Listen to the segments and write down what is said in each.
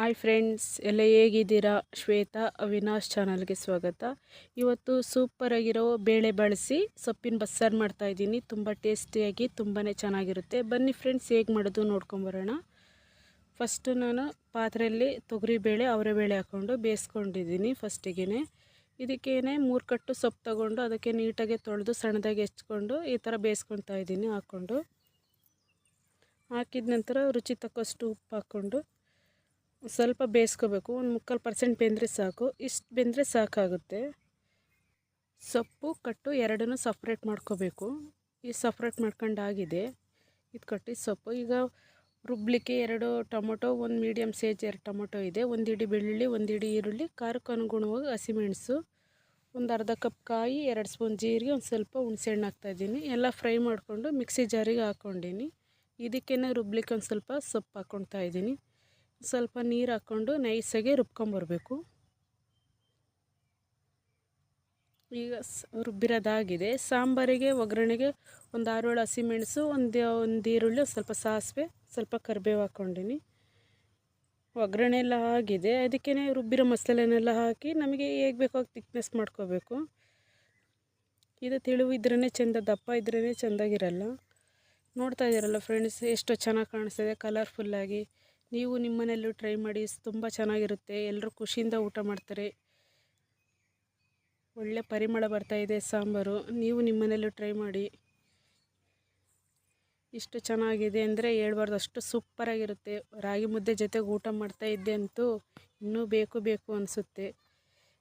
Hi friends ಎಲ್ಲ ಹೇಗಿದ್ದೀರಾ? ಶ್ವೇತಾ, ಅವಿನಾಶ್ ಚಾನಲ್ಗೆ ಸ್ವಾಗತ. ಇವತ್ತು ಸೂಪರಾಗಿರೋ ಬೇಳೆ ಬಳಸಿ ಸೊಪ್ಪಿನ ಬಸ್ಸಾರು ಮಾಡ್ತಾಯಿದ್ದೀನಿ ತುಂಬ ಟೇಸ್ಟಿಯಾಗಿ ತುಂಬಾ ಚೆನ್ನಾಗಿರುತ್ತೆ. ಬನ್ನಿ ಫ್ರೆಂಡ್ಸ್ ಹೇಗೆ ಮಾಡೋದು ನೋಡ್ಕೊಂಬರೋಣ ಫಸ್ಟು ನಾನು ಪಾತ್ರೆಯಲ್ಲಿ ತೊಗರಿಬೇಳೆ ಅವರೆಬೇಳೆ ಹಾಕ್ಕೊಂಡು ಬೇಯಿಸ್ಕೊಂಡಿದ್ದೀನಿ ಫಸ್ಟಿಗೆ ಇದಕ್ಕೇನೆ ಮೂರು ಕಟ್ಟು ಸೊಪ್ಪು ತಗೊಂಡು ಅದಕ್ಕೆ ನೀಟಾಗಿ ತೊಳೆದು ಸಣ್ಣದಾಗಿ ಹೆಚ್ಕೊಂಡು ಈ ಥರ ಬೇಯಿಸ್ಕೊತಾ ಇದ್ದೀನಿ, ಹಾಕ್ಕೊಂಡು. ಹಾಕಿದ ನಂತರ ರುಚಿ ತಕ್ಕಷ್ಟು ಉಪ್ಪು ಹಾಕ್ಕೊಂಡು ಸ್ವಲ್ಪ ಬೇಯಿಸ್ಕೋಬೇಕು. ಒಂದು ಮುಕ್ಕಾಲು ಪರ್ಸೆಂಟ್ ಬೆಂದರೆ ಸಾಕು. ಇಷ್ಟು ಬೆಂದರೆ ಸಾಕಾಗುತ್ತೆ. ಸೊಪ್ಪು, ಕಟ್ಟು ಎರಡನ್ನೂ ಸಪ್ರೇಟ್ ಮಾಡ್ಕೋಬೇಕು. ಈ ಸಪ್ರೇಟ್ ಮಾಡ್ಕೊಂಡಾಗಿದೆ. ಇದು ಕಟ್ಟಿ ಸೊಪ್ಪು. ಈಗ ರುಬ್ಲಿಕ್ಕೆ ಎರಡು ಟೊಮೊಟೊ, ಒಂದು ಮೀಡಿಯಮ್ ಸೈಜ್ ಎರಡು ಟೊಮೊಟೊ ಇದೆ. ಒಂದು ಇಡಿ ಬೆಳ್ಳುಳ್ಳಿ, ಒಂದು ಈರುಳ್ಳಿ. ಖಾರಕ್ಕೆ ಅನುಗುಣವಾಗಿ ಹಸಿಮೆಣಸು. ಒಂದು ಅರ್ಧ ಕಪ್ ಕಾಯಿ, ಎರಡು ಸ್ಪೂನ್ ಜೀರಿಗೆ, ಒಂದು ಸ್ವಲ್ಪ ಹುಣಸೆಹಣ್ಣು ಹಾಕ್ತಾಯಿದ್ದೀನಿ ಎಲ್ಲ ಫ್ರೈ ಮಾಡಿಕೊಂಡು ಮಿಕ್ಸಿ ಜಾರಿಗೆ ಹಾಕ್ಕೊಂಡಿನಿ. ಇದಕ್ಕೇನೆ ರುಬ್ಲಿಕ್ಕೆ ಒಂದು ಸ್ವಲ್ಪ ಸೊಪ್ಪು ಹಾಕ್ಕೊಳ್ತಾ ಇದ್ದೀನಿ. ಸ್ವಲ್ಪ ನೀರು ಹಾಕ್ಕೊಂಡು ನೈಸಾಗಿ ರುಬ್ಕೊಂಬರ್ಬೇಕು ಈಗ ರುಬ್ಬಿರೋದಾಗಿದೆ. ಸಾಂಬಾರಿಗೆ, ಒಗ್ಗರಣೆಗೆ ಒಂದು ಆರೇಳು ಹಸಿಮೆಣಸು, ಒಂದು ಒಂದು ಈರುಳ್ಳಿ ಸ್ವಲ್ಪ ಸಾಸಿವೆ, ಸ್ವಲ್ಪ ಕರಿಬೇವು ಹಾಕ್ಕೊಂಡಿನಿ. ಒಗ್ಗರಣೆ ಎಲ್ಲ ಆಗಿದೆ. ಅದಕ್ಕೇ ರುಬ್ಬಿರೋ ಮಸಾಲೆನೆಲ್ಲ ಹಾಕಿ ನಮಗೆ ಹೇಗೆ ಬೇಕೋ ತಿಕ್ನೆಸ್ ಮಾಡ್ಕೋಬೇಕು. ಇದು ತಿಳಿವು ಇದ್ರೇ ಚೆಂದ, ದಪ್ಪ ಇದ್ರೇ ಚೆಂದಾಗಿರಲ್ಲ. ನೋಡ್ತಾ ಇದ್ದೀರಲ್ಲ ಫ್ರೆಂಡ್ಸ್ ಎಷ್ಟು ಚೆನ್ನಾಗಿ ಕಾಣಿಸ್ತಿದೆ ಕಲರ್ಫುಲ್ಲಾಗಿ ನೀವು ನಿಮ್ಮನೆಯಲ್ಲೂ ಟ್ರೈ ಮಾಡಿ ತುಂಬ ಚೆನ್ನಾಗಿರುತ್ತೆ. ಎಲ್ಲರೂ ಖುಷಿಯಿಂದ ಊಟ ಮಾಡ್ತಾರೆ. ಒಳ್ಳೆ ಪರಿಮಳ ಬರ್ತಾಯಿದೆ ಸಾಂಬಾರು. ನೀವು ನಿಮ್ಮನೆಯಲ್ಲೂ ಟ್ರೈ ಮಾಡಿ. ಇಷ್ಟು ಚೆನ್ನಾಗಿದೆ ಅಂದರೆ ಹೇಳ್ಬಾರ್ದು. ಅಷ್ಟು ಸೂಪರಾಗಿರುತ್ತೆ ರಾಗಿ ಮುದ್ದೆ ಜೊತೆಗೆ ಊಟ ಮಾಡ್ತಾ ಇದ್ದೆ ಅಂತೂ ಇನ್ನೂ ಬೇಕು ಬೇಕು ಅನಿಸುತ್ತೆ.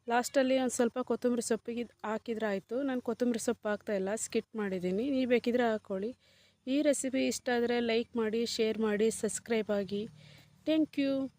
ಲಾಸ್ಟಲ್ಲಿ ಒಂದು ಸ್ವಲ್ಪ ಕೊತ್ತಂಬರಿ ಸೊಪ್ಪಿಗೆ ಹಾಕಿದ್ರೆ ಆಯಿತು. ನಾನು ಕೊತ್ತಂಬರಿ ಸೊಪ್ಪು ಹಾಕ್ತಾಯಿಲ್ಲ ಸ್ಕಿಟ್ ಮಾಡಿದ್ದೀನಿ. ನೀವು ಬೇಕಿದ್ರೆ ಹಾಕ್ಕೊಳ್ಳಿ ಈ ರೆಸಿಪಿ ಇಷ್ಟ ಆದರೆ ಲೈಕ್ ಮಾಡಿ ಶೇರ್ ಮಾಡಿ ಸಬ್ಸ್ಕ್ರೈಬ್ ಆಗಿ. Thank you.